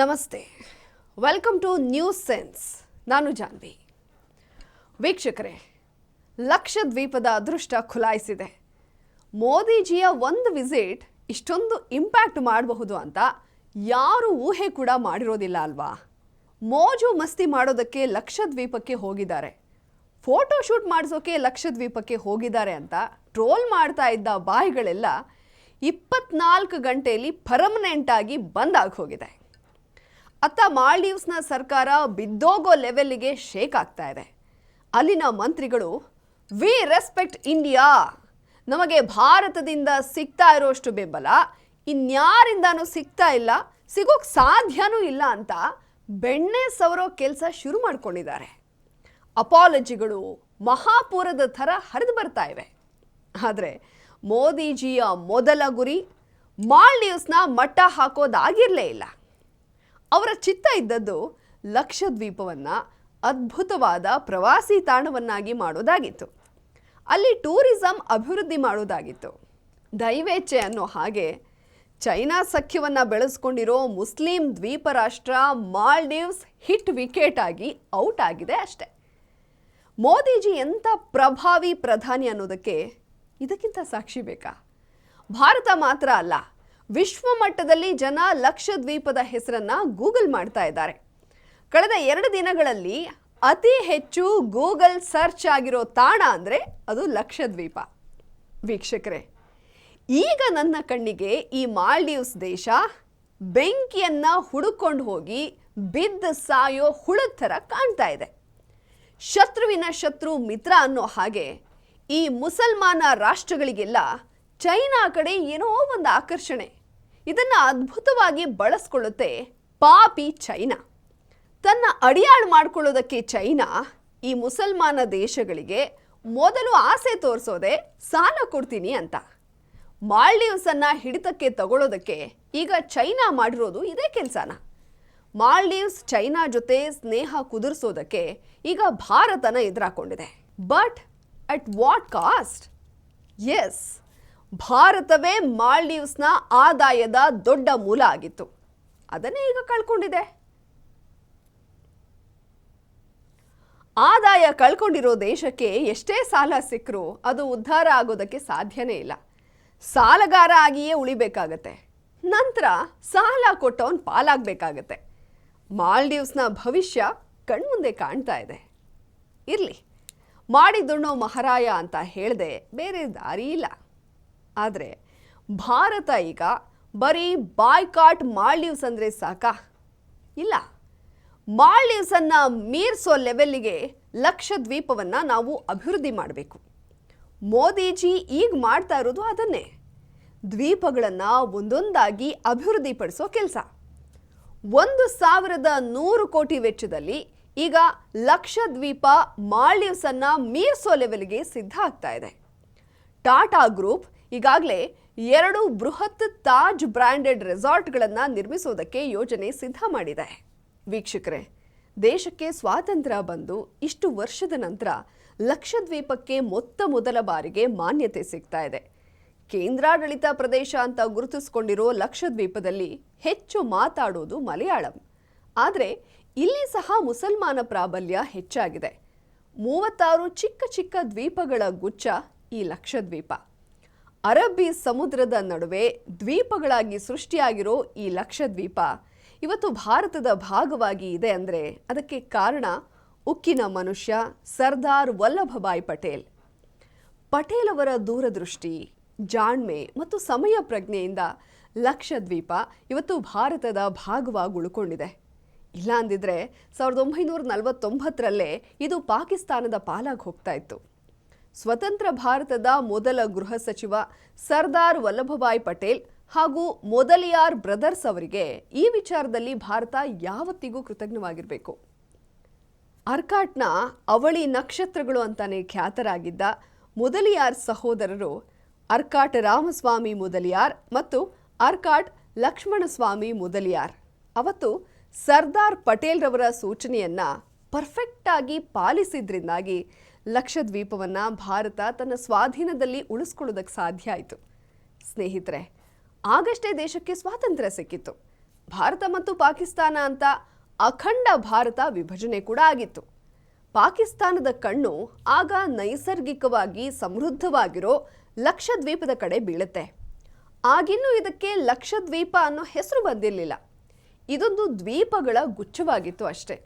ನಮಸ್ತೆ. Welcome two news sense ನಾನು ಜಾನ್ವಿ. ವೀಕ್ಷಕರೇ, ಲಕ್ಷದ್ವೀಪದ ಅದೃಷ್ಟ ಖುಲಾಯಿಸಿದೆ. ಮೋದಿಜಿಯ ಒಂದು ವಿಸಿಟ್ ಇಷ್ಟೊಂದು ಇಂಪ್ಯಾಕ್ಟ್ ಮಾಡಬಹುದು ಅಂತ ಯಾರು ಊಹೆ ಕೂಡ ಮಾಡಿರೋದಿಲ್ಲ ಅಲ್ವಾ? ಮೋಜು ಮಸ್ತಿ ಮಾಡೋದಕ್ಕೆ ಲಕ್ಷದ್ವೀಪಕ್ಕೆ ಹೋಗಿದ್ದಾರೆ. ಫೋಟೋ ಶೂಟ್ ಮಾಡಿಸೋಕೆ ಲಕ್ಷದ್ವೀಪಕ್ಕೆ ಹೋಗಿದ್ದಾರೆ ಅಂತ ಟ್ರೋಲ್ ಮಾಡ್ತಾ ಇದ್ದ ಬಾಯಿಗಳೆಲ್ಲ ಇಪ್ಪತ್ನಾಲ್ಕು ಗಂಟೆಯಲ್ಲಿ ಪರ್ಮನೆಂಟ್ ಆಗಿ ಬಂದಾಗಿ ಹೋಗಿದೆ. ಅತ್ತ ಮಾಲ್ಡೀವ್ಸ್ನ ಸರ್ಕಾರ ಬಿದ್ದೋಗೋ ಲೆವೆಲ್ಗೆ ಶೇಕ್ ಆಗ್ತಾ ಇದೆ. ಅಲ್ಲಿನ ಮಂತ್ರಿಗಳು ವಿ ರೆಸ್ಪೆಕ್ಟ್ ಇಂಡಿಯಾ ನಮಗೆ ಭಾರತದಿಂದ ಸಿಗ್ತಾ ಇರೋಷ್ಟು ಬೆಂಬಲ. ಇನ್ಯಾರಿಂದನೂ ಸಿಗ್ತಾ ಇಲ್ಲ, ಸಿಗೋಕ್ ಸಾಧ್ಯನೂ ಇಲ್ಲ ಅಂತ ಬೆಣ್ಣೆ ಸವರೋ ಕೆಲಸ ಶುರು ಮಾಡ್ಕೊಂಡಿದ್ದಾರೆ. ಅಪಾಲಜಿಗಳು ಮಹಾಪೂರದ ಥರ ಹರಿದು ಬರ್ತಾ ಇವೆ. ಆದರೆ ಮೋದಿಜಿಯ ಮೊದಲ ಗುರಿ ಮಾಲ್ಡೀವ್ಸ್ನ ಮಟ್ಟ ಹಾಕೋದಾಗಿರಲೇ ಇಲ್ಲ. ಅವರ ಚಿತ್ತ ಇದ್ದದ್ದು ಲಕ್ಷದ್ವೀಪವನ್ನು ಅದ್ಭುತವಾದ ಪ್ರವಾಸಿ ತಾಣವನ್ನಾಗಿ ಮಾಡೋದಾಗಿತ್ತು ಅಲ್ಲಿ ಟೂರಿಸಂ ಅಭಿವೃದ್ಧಿ ಮಾಡೋದಾಗಿತ್ತು ದೈವೇಚ್ಛೆ ಅನ್ನೋ ಹಾಗೆ ಚೈನಾ ಸಖ್ಯವನ್ನು ಬೆಳೆಸ್ಕೊಂಡಿರೋ ಮುಸ್ಲಿಂ ದ್ವೀಪ ರಾಷ್ಟ್ರ ಮಾಲ್ಡೀವ್ಸ್ ಹಿಟ್ ವಿಕೆಟ್ ಆಗಿ ಔಟ್ ಆಗಿದೆ ಅಷ್ಟೆ. ಮೋದಿಜಿ ಎಂಥ ಪ್ರಭಾವಿ ಪ್ರಧಾನಿ ಅನ್ನೋದಕ್ಕೆ ಇದಕ್ಕಿಂತ ಸಾಕ್ಷಿ ಬೇಕಾ? ಭಾರತ ಮಾತ್ರ ಅಲ್ಲ ವಿಶ್ವ ಮಟ್ಟದಲ್ಲಿ ಜನ ಲಕ್ಷದ್ವೀಪದ ಹೆಸರನ್ನ ಗೂಗಲ್ ಮಾಡ್ತಾ ಇದ್ದಾರೆ. ಕಳೆದ ಎರಡು ದಿನಗಳಲ್ಲಿ ಅತಿ ಹೆಚ್ಚು ಗೂಗಲ್ ಸರ್ಚ್ ಆಗಿರೋ ತಾಣ ಅಂದರೆ ಅದು ಲಕ್ಷದ್ವೀಪ. ವೀಕ್ಷಕರೇ, ಈಗ ನನ್ನ ಕಣ್ಣಿಗೆ ಈ ಮಾಲ್ಡೀವ್ಸ್ ದೇಶ ಬೆಂಕಿಯನ್ನು ಹುಡುಕೊಂಡು ಹೋಗಿ ಬಿದ್ದ ಸಾಯೋ ಹುಳದ ಥರ ಕಾಣ್ತಾ ಇದೆ. ಶತ್ರುವಿನ ಶತ್ರು ಮಿತ್ರ ಅನ್ನೋ ಹಾಗೆ ಈ ಮುಸಲ್ಮಾನ ರಾಷ್ಟ್ರಗಳಿಗೆಲ್ಲ ಚೈನಾ ಕಡೆ ಏನೋ ಒಂದು ಆಕರ್ಷಣೆ. ಇದನ್ನ ಅದ್ಭುತವಾಗಿ ಬಳಸ್ಕೊಳ್ಳುತ್ತೆ ಪಾಪಿ ಚೈನಾ. ತನ್ನ ಅಡಿಯಾಳು ಮಾಡ್ಕೊಳ್ಳೋದಕ್ಕೆ ಚೈನಾ ಈ ಮುಸಲ್ಮಾನ ದೇಶಗಳಿಗೆ ಮೊದಲು ಆಸೆ ತೋರಿಸೋದೆ ಸಾಲ ಕೊಡ್ತೀನಿ ಅಂತ. ಮಾಲ್ಡೀವ್ಸ್ ಅನ್ನ ಹಿಡಿತಕ್ಕೆ ತಗೊಳ್ಳೋದಕ್ಕೆ ಈಗ ಚೈನಾ ಮಾಡಿರೋದು ಇದೇ ಕೆಲಸನ. ಮಾಲ್ಡೀವ್ಸ್ ಚೈನಾ ಜೊತೆ ಸ್ನೇಹ ಕುದುರಿಸೋದಕ್ಕೆ ಈಗ ಭಾರತನ ಎದುರಾಕೊಂಡಿದೆ. But at what cost is ಭಾರತವೇ ಮಾಲ್ಡೀವ್ಸ್ನ ಆದಾಯದ ದೊಡ್ಡ ಮೂಲ ಆಗಿತ್ತು. ಅದನ್ನೇ ಈಗ ಕಳ್ಕೊಂಡಿದೆ. ಆದಾಯ ಕಳ್ಕೊಂಡಿರೋ ದೇಶಕ್ಕೆ ಎಷ್ಟೇ ಸಾಲ ಸಿಕ್ಕರೂ ಅದು ಉದ್ಧಾರ ಆಗೋದಕ್ಕೆ ಸಾಧ್ಯನೇ ಇಲ್ಲ. ಸಾಲಗಾರ ಆಗಿಯೇ ಉಳಿಬೇಕಾಗತ್ತೆ. ನಂತರ ಸಾಲ ಕೊಟ್ಟವನ್ ಪಾಲಾಗಬೇಕಾಗತ್ತೆ. ಮಾಲ್ಡೀವ್ಸ್ನ ಭವಿಷ್ಯ ಕಣ್ಮುಂದೆ ಕಾಣ್ತಾ ಇದೆ. ಇರಲಿ, ಮಾಡಿದ್ದುಣ್ಣೋ ಮಹಾರಾಯ ಅಂತ ಹೇಳದೆ ಬೇರೆ ದಾರಿ ಇಲ್ಲ ಆದರೆ ಭಾರತ ಈಗ ಬರೀ ಬಾಯ್ಕಾಟ್ ಮಾಲ್ಡೀವ್ಸ್ ಅಂದರೆ ಸಾಕಾ. ಇಲ್ಲ, ಮಾಲ್ಡೀವ್ಸನ್ನು ಮೀರಿಸೋ ಲೆವೆಲ್ಲಿಗೆ ಲಕ್ಷದ್ವೀಪವನ್ನು ನಾವು ಅಭಿವೃದ್ಧಿ ಮಾಡಬೇಕು. ಮೋದಿಜಿ ಈಗ ಮಾಡ್ತಾ ಇರೋದು ಅದನ್ನೇ. ದ್ವೀಪಗಳನ್ನು ಒಂದೊಂದಾಗಿ ಅಭಿವೃದ್ಧಿಪಡಿಸೋ ಕೆಲಸ. ಒಂದು ಸಾವಿರದ ನೂರು ಕೋಟಿ ವೆಚ್ಚದಲ್ಲಿ ಈಗ ಲಕ್ಷದ್ವೀಪ ಮಾಲ್ಡೀವ್ಸನ್ನು ಮೀರ್ಸೋ ಲೆವೆಲ್ಗೆ ಸಿದ್ಧ ಆಗ್ತಾ ಇದೆ. ಟಾಟಾ ಗ್ರೂಪ್ ಈಗಾಗಲೇ ಎರಡು ಬೃಹತ್ ತಾಜ್ ಬ್ರ್ಯಾಂಡೆಡ್ ರೆಸಾರ್ಟ್ಗಳನ್ನು ನಿರ್ಮಿಸೋದಕ್ಕೆ ಯೋಜನೆ ಸಿದ್ಧ ಮಾಡಿದೆ. ವೀಕ್ಷಕರೇ, ದೇಶಕ್ಕೆ ಸ್ವಾತಂತ್ರ್ಯ ಬಂದು ಇಷ್ಟು ವರ್ಷದ ನಂತರ ಲಕ್ಷದ್ವೀಪಕ್ಕೆ ಮೊತ್ತ ಮೊದಲ ಬಾರಿಗೆ ಮಾನ್ಯತೆ ಸಿಗ್ತಾ ಇದೆ. ಕೇಂದ್ರಾಡಳಿತ ಪ್ರದೇಶ ಅಂತ ಗುರುತಿಸಿಕೊಂಡಿರೋ ಲಕ್ಷದ್ವೀಪದಲ್ಲಿ ಹೆಚ್ಚು ಮಾತಾಡೋದು ಮಲಯಾಳಂ. ಆದರೆ ಇಲ್ಲಿ ಸಹ ಮುಸಲ್ಮಾನ ಪ್ರಾಬಲ್ಯ ಹೆಚ್ಚಾಗಿದೆ. ಮೂವತ್ತಾರು ಚಿಕ್ಕ ಚಿಕ್ಕ ದ್ವೀಪಗಳ ಗುಚ್ಛ ಈ ಲಕ್ಷದ್ವೀಪ. ಅರಬ್ಬಿ ಸಮುದ್ರದ ನಡುವೆ ದ್ವೀಪಗಳಾಗಿ ಸೃಷ್ಟಿಯಾಗಿರೋ ಈ ಲಕ್ಷದ್ವೀಪ ಇವತ್ತು ಭಾರತದ ಭಾಗವಾಗಿ ಇದೆ ಅಂದರೆ ಅದಕ್ಕೆ ಕಾರಣ ಉಕ್ಕಿನ ಮನುಷ್ಯ ಸರ್ದಾರ್ ವಲ್ಲಭಭಾಯ್ ಪಟೇಲ್. ಪಟೇಲ್ ಅವರ ದೂರದೃಷ್ಟಿ, ಜಾಣ್ಮೆ ಮತ್ತು ಸಮಯ ಪ್ರಜ್ಞೆಯಿಂದ ಲಕ್ಷದ್ವೀಪ ಇವತ್ತು ಭಾರತದ ಭಾಗವಾಗಿ ಉಳ್ಕೊಂಡಿದೆ. ಇಲ್ಲ ಅಂದಿದ್ರೆ ಸಾವಿರದ ಒಂಬೈನೂರ ನಲವತ್ತೊಂಬತ್ತರಲ್ಲೇ ಇದು ಪಾಕಿಸ್ತಾನದ ಪಾಲಾಗಿ ಹೋಗ್ತಾ ಇತ್ತು. ಸ್ವತಂತ್ರ ಭಾರತದ ಮೊದಲ ಗೃಹ ಸಚಿವ ಸರ್ದಾರ್ ವಲ್ಲಭಭಾಯ್ ಪಟೇಲ್ ಹಾಗೂ ಮೊದಲಿಯಾರ್ ಬ್ರದರ್ಸ್ ಅವರಿಗೆ ಈ ವಿಚಾರದಲ್ಲಿ ಭಾರತ ಯಾವತ್ತಿಗೂ ಕೃತಜ್ಞವಾಗಿರಬೇಕು. ಅರ್ಕಾಟ್ನ ಅವಳಿ ನಕ್ಷತ್ರಗಳು ಅಂತಾನೆ ಖ್ಯಾತರಾಗಿದ್ದ ಮೊದಲಿಯಾರ್ ಸಹೋದರರು ಅರ್ಕಾಟ್ ರಾಮಸ್ವಾಮಿ ಮೊದಲಿಯಾರ್ ಮತ್ತು ಅರ್ಕಾಟ್ ಲಕ್ಷ್ಮಣಸ್ವಾಮಿ ಮೊದಲಿಯಾರ್. ಅವತ್ತು ಸರ್ದಾರ್ ಪಟೇಲ್ರವರ ಸೂಚನೆಯನ್ನ ಪರ್ಫೆಕ್ಟ್ ಆಗಿ ಪಾಲಿಸಿದ್ರಿಂದಾಗಿ ಲಕ್ಷದ್ವೀಪವನ್ನು ಭಾರತ ತನ್ನ ಸ್ವಾಧೀನದಲ್ಲಿ ಉಳಿಸ್ಕೊಳ್ಳೋದಕ್ಕೆ ಸಾಧ್ಯ ಆಯಿತು. ಸ್ನೇಹಿತರೆ, ಆಗಷ್ಟೇ ದೇಶಕ್ಕೆ ಸ್ವಾತಂತ್ರ್ಯ ಸಿಕ್ಕಿತ್ತು. ಭಾರತ ಮತ್ತು ಪಾಕಿಸ್ತಾನ ಅಂತ ಅಖಂಡ ಭಾರತ ವಿಭಜನೆ ಕೂಡ ಆಗಿತ್ತು. ಪಾಕಿಸ್ತಾನದ ಕಣ್ಣು ಆಗ ನೈಸರ್ಗಿಕವಾಗಿ ಸಮೃದ್ಧವಾಗಿರೋ ಲಕ್ಷದ್ವೀಪದ ಕಡೆ ಬೀಳುತ್ತೆ. ಆಗಿನ್ನೂ ಇದಕ್ಕೆ ಲಕ್ಷದ್ವೀಪ ಅನ್ನೋ ಹೆಸರು ಬಂದಿರಲಿಲ್ಲ. ಇದೊಂದು ದ್ವೀಪಗಳ ಗುಚ್ಛವಾಗಿತ್ತು ಅಷ್ಟೇ.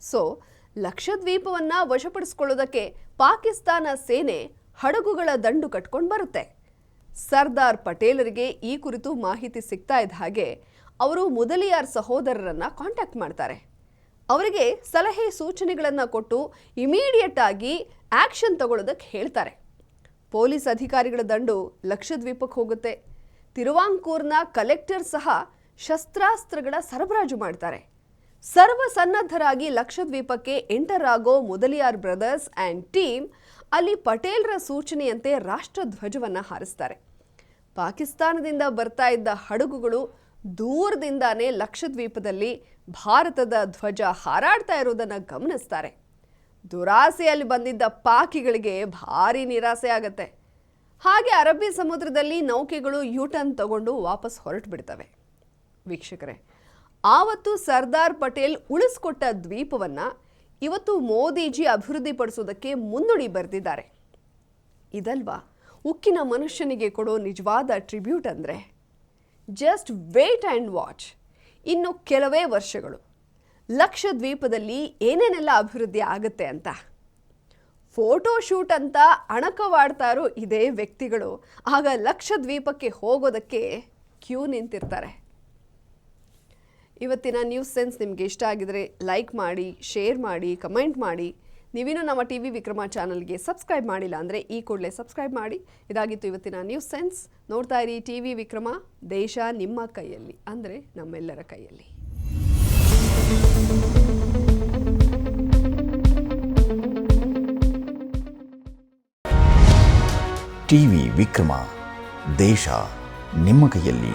ಸೊ ಲಕ್ಷದ್ವೀಪವನ್ನ ವಶಪಡಿಸ್ಕೊಳ್ಳೋದಕ್ಕೆ ಪಾಕಿಸ್ತಾನ ಸೇನೆ ಹಡಗುಗಳ ದಂಡು ಕಟ್ಕೊಂಡು ಬರುತ್ತೆ. ಸರ್ದಾರ್ ಪಟೇಲರಿಗೆ ಈ ಕುರಿತು ಮಾಹಿತಿ ಸಿಗ್ತಾ ಇದ್ದ ಹಾಗೆ ಅವರು ಮೊದಲಿಯಾರ್ ಸಹೋದರರನ್ನ ಕಾಂಟ್ಯಾಕ್ಟ್ ಮಾಡ್ತಾರೆ. ಅವರಿಗೆ ಸಲಹೆ ಸೂಚನೆಗಳನ್ನು ಕೊಟ್ಟು ಇಮಿಡಿಯೇಟ್ ಆಗಿ ಆಕ್ಷನ್ ತಗೊಳ್ಳೋದಕ್ಕೆ ಹೇಳ್ತಾರೆ. ಪೊಲೀಸ್ ಅಧಿಕಾರಿಗಳ ದಂಡು ಲಕ್ಷದ್ವೀಪಕ್ಕೆ ಹೋಗುತ್ತೆ. ತಿರುವಾಂಕೂರ್ನ ಕಲೆಕ್ಟರ್ ಸಹ ಶಸ್ತ್ರಾಸ್ತ್ರಗಳ ಸರಬರಾಜು ಮಾಡ್ತಾರೆ. ಸರ್ವಸನ್ನದ್ಧರಾಗಿ ಲಕ್ಷದ್ವೀಪಕ್ಕೆ ಎಂಟರ್ ಆಗೋ ಮೊದಲಿಯಾರ್ ಬ್ರದರ್ಸ್ ಆ್ಯಂಡ್ ಟೀಮ್ ಅಲ್ಲಿ ಪಟೇಲ್ರ ಸೂಚನೆಯಂತೆ ರಾಷ್ಟ್ರಧ್ವಜವನ್ನು ಹಾರಿಸ್ತಾರೆ. ಪಾಕಿಸ್ತಾನದಿಂದ ಬರ್ತಾ ಇದ್ದ ಹಡಗುಗಳು ದೂರದಿಂದಾನೇ ಲಕ್ಷದ್ವೀಪದಲ್ಲಿ ಭಾರತದ ಧ್ವಜ ಹಾರಾಡ್ತಾ ಇರೋದನ್ನು ಗಮನಿಸ್ತಾರೆ. ದುರಾಸೆಯಲ್ಲಿ ಬಂದಿದ್ದ ಪಾಕಿಗಳಿಗೆ ಭಾರಿ ನಿರಾಸೆ ಆಗತ್ತೆ. ಹಾಗೆ ಅರಬ್ಬಿ ಸಮುದ್ರದಲ್ಲಿ ನೌಕೆಗಳು ಯೂಟರ್ನ್ ತಗೊಂಡು ವಾಪಸ್ ಹೊರಟು ಬಿಡ್ತವೆ ವೀಕ್ಷಕರೇ ಆವತ್ತು ಸರ್ದಾರ್ ಪಟೇಲ್ ಉಳಿಸ್ಕೊಟ್ಟ ದ್ವೀಪವನ್ನ ಇವತ್ತು ಮೋದಿಜಿ ಅಭಿವೃದ್ಧಿಪಡಿಸೋದಕ್ಕೆ ಮುನ್ನುಡಿ ಬರೆದಿದ್ದಾರೆ. ಇದಲ್ವಾ? ಉಕ್ಕಿನ ಮನುಷ್ಯನಿಗೆ ಕೊಡೋ ನಿಜವಾದ ಟ್ರಿಬ್ಯೂಟ್ ಅಂದರೆ ಜಸ್ಟ್ ವೇಟ್ ಆ್ಯಂಡ್ ವಾಚ್ ಇನ್ನು ಕೆಲವೇ ವರ್ಷಗಳು. ಲಕ್ಷದ್ವೀಪದಲ್ಲಿ ಏನೇನೆಲ್ಲ ಅಭಿವೃದ್ಧಿ ಆಗುತ್ತೆ ಅಂತ? ಫೋಟೋ ಶೂಟ್ ಅಂತ ಅಣಕವಾಡ್ತಾರೋ ಇದೇ ವ್ಯಕ್ತಿಗಳು. ಆಗ ಲಕ್ಷದ್ವೀಪಕ್ಕೆ ಹೋಗೋದಕ್ಕೆ ಕ್ಯೂ ನಿಂತಿರ್ತಾರೆ. ಇವತ್ತಿನ ನ್ಯೂಸ್ ಸೆನ್ಸ್ ನಿಮಗೆ ಇಷ್ಟ ಆಗಿದರೆ ಲೈಕ್ ಮಾಡಿ ಶೇರ್ ಮಾಡಿ ಕಮೆಂಟ್ ಮಾಡಿ. ನೀವಿನ್ನೂ ನಮ್ಮ ಟಿ ವಿ ವಿಕ್ರಮ ಚಾನಲ್ಗೆ ಸಬ್ಸ್ಕ್ರೈಬ್ ಮಾಡಿಲ್ಲ ಅಂದರೆ ಈ ಕೂಡಲೇ ಸಬ್ಸ್ಕ್ರೈಬ್ ಮಾಡಿ. ಇದಾಗಿತ್ತು ಇವತ್ತಿನ ನ್ಯೂಸ್ ಸೆನ್ಸ್ ನೋಡ್ತಾ ಇರಿ ಟಿ ವಿ ವಿಕ್ರಮ, ದೇಶ ನಿಮ್ಮ ಕೈಯಲ್ಲಿ ಅಂದರೆ ನಮ್ಮೆಲ್ಲರ ಕೈಯಲ್ಲಿ. ಟಿವಿ ವಿಕ್ರಮ, ದೇಶ ನಿಮ್ಮ ಕೈಯಲ್ಲಿ.